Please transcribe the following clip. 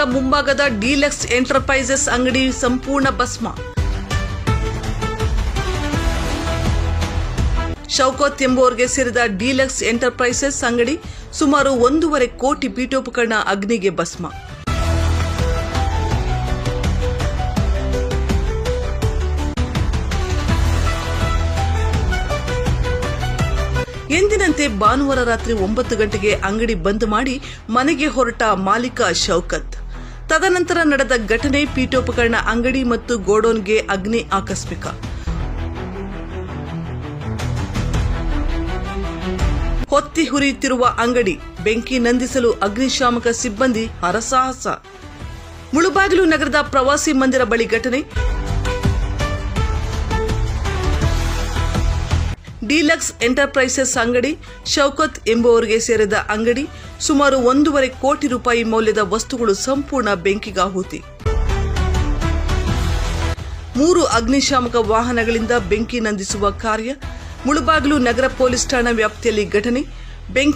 ಮಂದಿರ ಮುಂಭಾಗದ deluxe enterprises ಅಂಗಡಿ ಸಂಪೂರ್ಣ ಭಸ್ಮ. ಶೌಕತ್ ಎಂಬುವರಿಗೆ ಸೇರಿದ ಡಿಲೆಕ್ಸ್ ಎಂಟರ್ಪ್ರೈಸಸ್ ಅಂಗಡಿ ಸುಮಾರು ಒಂದೂವರೆ ಕೋಟಿ ಪೀಠೋಪಕರಣ ಅಗ್ನಿಗೆ ಭಸ್ಮ. ಎಂದಿನಂತೆ ಭಾನುವಾರ ರಾತ್ರಿ ಒಂಬತ್ತು ಗಂಟೆಗೆ ಅಂಗಡಿ ಬಂದ್ ಮಾಡಿ ಮನೆಗೆ ಹೊರಟ ಮಾಲೀಕ ಶೌಕತ್. ತದನಂತರ ನಡೆದ ಘಟನೆ, ಪೀಠೋಪಕರಣ, ಅಂಗಡಿ ಮತ್ತು ಗೋಡೌನ್ಗೆ ಅಗ್ನಿ ಆಕಸ್ಮಿಕ. ಹೊತ್ತಿ ಹುರಿಯುತ್ತಿರುವ ಅಂಗಡಿ, ಬೆಂಕಿ ನಂದಿಸಲು ಅಗ್ನಿಶಾಮಕ ಸಿಬ್ಬಂದಿ ಹರಸಾಹಸ. ಮುಳುಬಾಗಿಲು ನಗರದ ಪ್ರವಾಸಿ ಮಂದಿರ ಬಳಿ ಘಟನೆ. ಡೀಲಕ್ಸ್ ಎಂಟರ್ಪ್ರೈಸಸ್ ಅಂಗಡಿ, ಶೌಕತ್ ಎಂಬುವರಿಗೆ ಸೇರಿದ ಅಂಗಡಿ, ಸುಮಾರು ಒಂದೂವರೆ ಕೋಟಿ ರೂಪಾಯಿ ಮೌಲ್ಯದ ವಸ್ತುಗಳು ಸಂಪೂರ್ಣ ಬೆಂಕಿಗಾಹುತಿ. ಮೂರು ಅಗ್ನಿಶಾಮಕ ವಾಹನಗಳಿಂದ ಬೆಂಕಿ ನಂದಿಸುವ ಕಾರ್ಯ, ಮುಳುಬಾಗಿಲು ನಗರ ಪೊಲೀಸ್ ಠಾಣಾ ವ್ಯಾಪ್ತಿಯಲ್ಲಿ ಘಟನೆ, ಬೆಂಕಿ